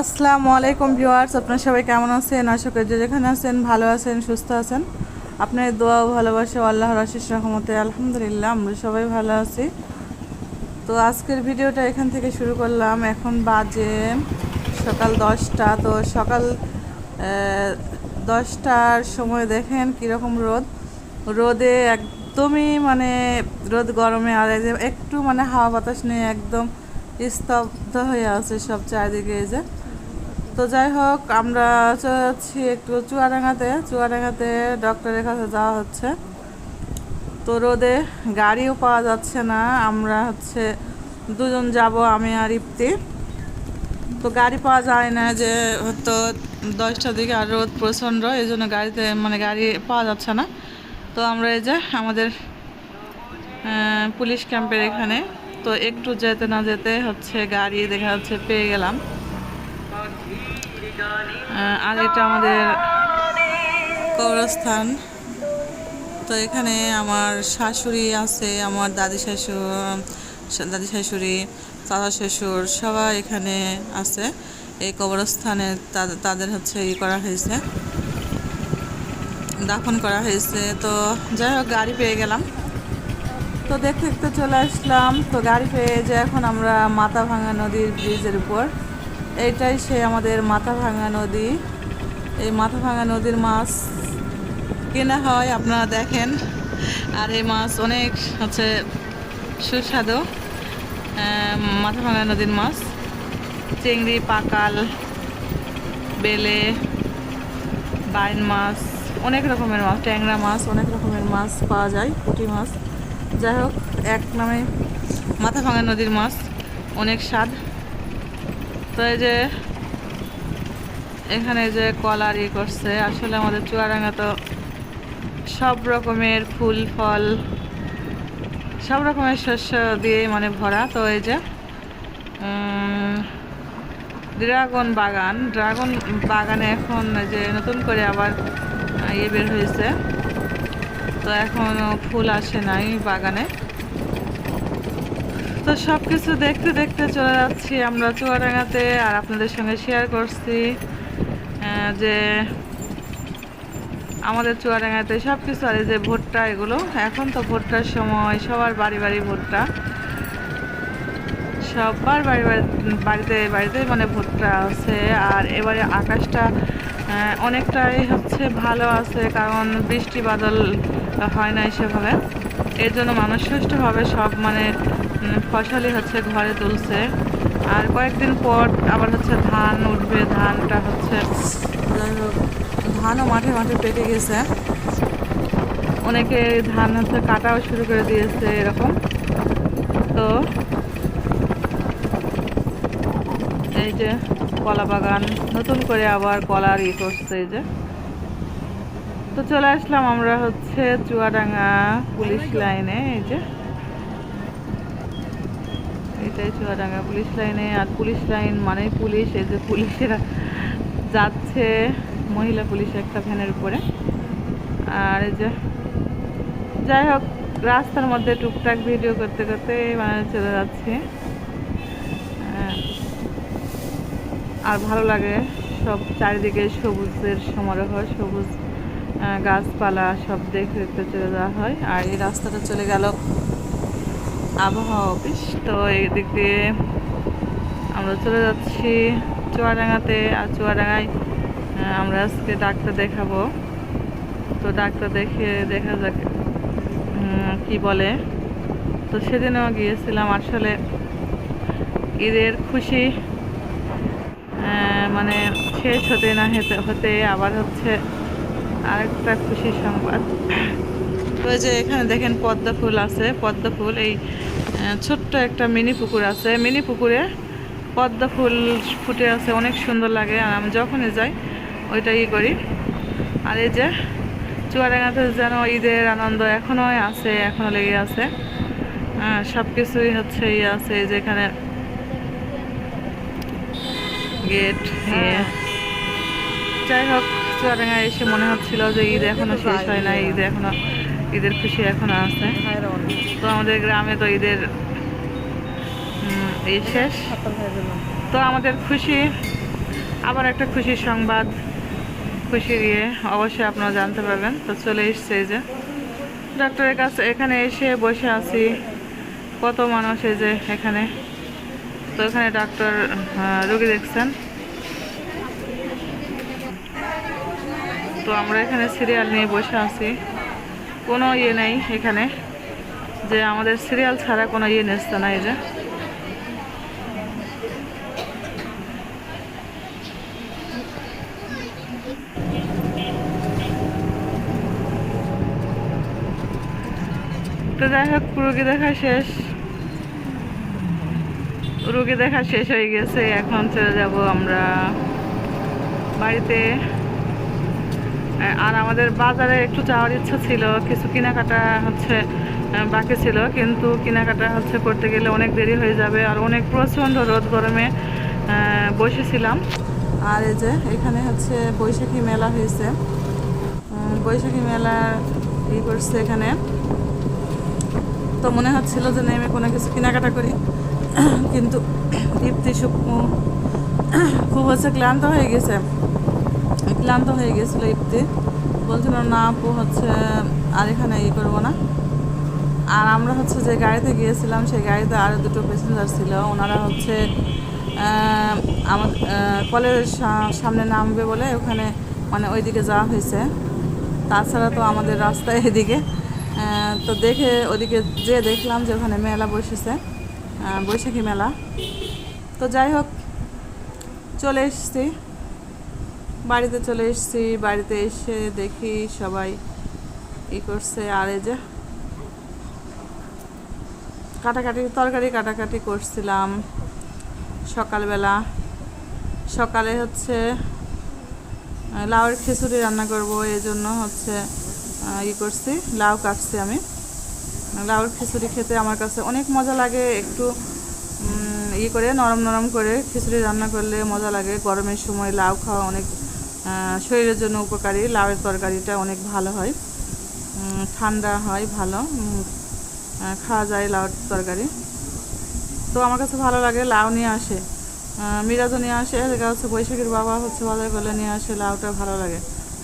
আসসালামু আলাইকুম ভিউয়ার্স, আপনারা সবাই কেমন আছেন? আশা করি যে যেখানে আছেন ভালো আছেন, সুস্থ আছেন। আপনার দোয়া ভালোবাসা ও আল্লাহর আশিস রহমতে আলহামদুলিল্লাহ আমরা সবাই ভালো আছি। তো আজকের ভিডিওটা এখান থেকে শুরু করলাম। এখন বাজে সকাল দশটা। তো সকাল দশটার সময় দেখেন কীরকম রোদ। রোদে একদমই মানে রোদ গরমে আর একটু মানে হাওয়া বাতাস নেই একদম স্তব্ধ হয়ে আছে সব চারিদিকে এই যে। তো যাই হোক, আমরা যাচ্ছি একটু চুয়াডাঙ্গাতে। চুয়াডাঙ্গাতে ডক্টরের কাছে যাওয়া হচ্ছে। তো রোদে গাড়িও পাওয়া যাচ্ছে না। আমরা হচ্ছে দুজন যাব, আমি আর ইপ্তি। তো গাড়ি পাওয়া যায় না যে তো দশটার দিকে আর রোদ প্রচণ্ড, এই জন্য গাড়িতে মানে গাড়ি পাওয়া যাচ্ছে না। তো আমরা এই যে আমাদের পুলিশ ক্যাম্পের এখানে। তো একটু যেতে না যেতে হচ্ছে গাড়ি দেখা যাচ্ছে পেয়ে গেলাম। আর এটা আমাদের কবরস্থান। তো এখানে আমার শাশুড়ি আছে, আমার দাদি শাশুড় দাদি শাশুড়ি, চাচা শ্বশুর সবাই এখানে আছে। এই কবরস্থানে তাদের- হচ্ছে ই করা হয়েছে, দাফন করা হয়েছে। তো যাই হোক, গাড়ি পেয়ে গেলাম। তো দেখতে দেখতে চলে আসলাম। তো গাড়ি পেয়ে যে এখন আমরা মাথা ভাঙা নদীর ব্রিজের উপর। এইটাই সে আমাদের মাথা ভাঙা নদী। এই মাথা ভাঙা নদীর মাছ কেনা হয়, আপনারা দেখেন। আর এই মাছ অনেক হচ্ছে সুস্বাদু। মাথা ভাঙা নদীর মাছ। চিংড়ি, পাকাল, বেলে, বাইন মাছ, অনেক রকমের মাছ, ট্যাংরা মাছ, অনেক রকমের মাছ পাওয়া যায়, পুঁটি মাছ। যাই হোক, এক নামে মাথা ভাঙা নদীর মাছ, অনেক স্বাদ। তো এই যে এখানে যে কলার ই করছে, আসলে আমাদের চুয়াডাঙ্গা তো সব রকমের ফুল, ফল, সব রকমের শস্য দিয়ে মানে ভরা। তো এই যে ড্রাগন বাগান, ড্রাগন বাগানে এখন যে নতুন করে আবার ইয়ে বের হয়েছে। তো এখনও ফুল আসে নাই বাগানে। তো সব কিছু দেখতে দেখতে চলে যাচ্ছি আমরা চুয়াডাঙ্গাতে, আর আপনাদের সঙ্গে শেয়ার করছি যে আমাদের চুয়াডাঙ্গাতে সব কিছু আর যে ভুট্টা, এগুলো। এখন তো ভুট্টার সময়, সবার বাড়ি বাড়ি ভুট্টা। সবার বাড়ি বাড়ি, বাড়িতে বাড়িতে মানে ভুট্টা আছে, আর এবারে আকাশটা অনেকটাই হচ্ছে ভালো আছে, কারণ বৃষ্টি বাদল হয় না সেভাবে। এর জন্য মানুষ সুষ্ঠুভাবে সব মানে ফসলই হচ্ছে ঘরে তুলছে। আর কয়েকদিন পর আবার হচ্ছে ধান উঠবে, ধানটা হচ্ছে ধানও মাঠে মাঠে পেকে গেছে। অনেকে ধান হচ্ছে কাটাও শুরু করে দিয়েছে এরকম। তো এই যে কলা বাগান, নতুন করে আবার কলার ই করছে এই যে। তো চলে আসলাম আমরা হচ্ছে চুয়াডাঙ্গা পুলিশ লাইনে, এই যে। এটাই চুয়াডাঙ্গা পুলিশ লাইনে আর পুলিশ লাইন মানেই পুলিশ, এই যে পুলিশেরা যাচ্ছে মহিলা পুলিশ একটা ভ্যানের উপরে। আর এই যে, যাই হোক, রাস্তার মধ্যে টুকটাক ভিডিও করতে করতে মানে চলে যাচ্ছে। আর ভালো লাগে সব চারিদিকে সবুজের সমারোহ, সবুজ গাছপালা সব দেখতে দেখতে চলে যাওয়া হয়। আর এই রাস্তাটা চলে গেল আবহাওয়া অফিস তো এই দিক দিয়ে আমরা চলে যাচ্ছি চুয়াডাঙ্গাতে, আর চুয়াডাঙ্গায় আমরা আজকে ডাক্তার দেখাবো। তো ডাক্তার দেখে দেখা যাক কি বলে। তো সেদিনও গিয়েছিলাম আসলে ঈদের খুশি মানে শেষ হতে না হেতে, হতে আবার হচ্ছে আরেকটা খুশির সংবাদ। এই যে এখানে দেখেন পদ্মা ফুল আছে পদ্মা ফুল এই ছোট্ট একটা মিনি পুকুর আছে। মিনি পুকুরে পদ্মা ফুল ফুটে আছে অনেক সুন্দর লাগে আর আমি যখনই যাই ওইটাই ই করি। আর এই যে চুয়াডাঙ্গাতে যেন ঈদের আনন্দ এখনও আছে এখনও লেগে আছে। হ্যাঁ সব কিছুই হচ্ছে ইয়ে আছে এই যে এখানে গেট ইয়ে। যাই হোক চুয়াডাঙ্গায় এসে মনে হচ্ছিল যে ঈদ এখনও শেষ হয় না ঈদ এখনও ঈদের খুশি এখনও আছে। তো আমাদের গ্রামে তো ঈদের এই শেষ। তো আমাদের খুশি, আবার একটা খুশির সংবাদ খুশি ইয়ে অবশ্যই আপনারা জানতে পারবেন। তো চলে এসছে যে ডক্টরের কাছে এখানে এসে বসে আছি। কত মানুষ এই যে এখানে। তো এখানে ডাক্তার রোগী দেখছেন। তো আমরা এখানে সিরিয়াল নিয়ে বসে আছি। কোনো ইয়ে নেই এখানে। যে আমাদের সিরিয়াল ছাড়া কোনো ইয়ে নিচ্ছে না এই যে। তো যাই হোক, রুগী দেখা শেষ। রুগী দেখা শেষ হয়ে গেছে, এখন চলে যাব আমরা বাড়িতে। আর আমাদের বাজারে একটু যাওয়ার ইচ্ছা ছিল, কিছু কেনাকাটা হচ্ছে বাকি ছিল, কিন্তু কেনাকাটা হচ্ছে করতে গেলে অনেক দেরি হয়ে যাবে আর অনেক প্রচণ্ড রোদ গরমে বসেছিলাম। আর এই যে এখানে হচ্ছে বৈশাখী মেলা হয়েছে। বৈশাখী মেলা ই করছে এখানে। তো মনে হচ্ছিল যে নেমে কোনো কিছু কেনাকাটা করি। কিন্তু তৃপ্তি শুকনো খুব হচ্ছে ক্লান্ত হয়ে গেছে। ক্লান্ত হয়ে গেছিল ইফতে বলছিল, না আপু, হচ্ছে, আর এখানে ইয়ে করব না। আর আমরা হচ্ছে যে গাড়িতে গিয়েছিলাম, সেই গাড়িতে আরও দুটো প্যাসেঞ্জার ছিল। ওনারা হচ্ছে আমার কলেজের সামনে নামবে বলে ওখানে মানে ওইদিকে যাওয়া হয়েছে। তাছাড়া তো আমাদের রাস্তায় এদিকে। তো দেখে ওদিকে যে দেখলাম যে ওখানে মেলা বসেছে। বৈশাখী মেলা। তো যাই হোক, চলে এসেছি। বাড়িতে চলে এসেছি, বাড়িতে এসে দেখি সবাই ই করছে, আর এই যে কাটাকাটি, তরকারি কাটাকাটি করছিলাম সকালবেলা। সকালে হচ্ছে লাউয়ের খিচুড়ি রান্না করব এই জন্য হচ্ছে ই করছি, লাউ কাটছি আমি। লাউয়ের খিচুড়ি খেতে আমার কাছে অনেক মজা লাগে, একটু ই করে, নরম নরম করে খিচুড়ি রান্না করলে মজা লাগে। গরমের সময় লাউ খাওয়া অনেক শরীরের জন্য উপকারী, লাউয়ের তরকারিটা অনেক ভালো হয়। ঠান্ডা হয়, ভালো। খাওয়া যায় লাউর তরকারি। তো আমার কাছে ভালো লাগে, লাউ নিয়ে আসে। মিরাজও নিয়ে আসে হচ্ছে বৈশাখীর বাবা হচ্ছে বাজার করলে নিয়ে আসে, লাউটা ভালো লাগে।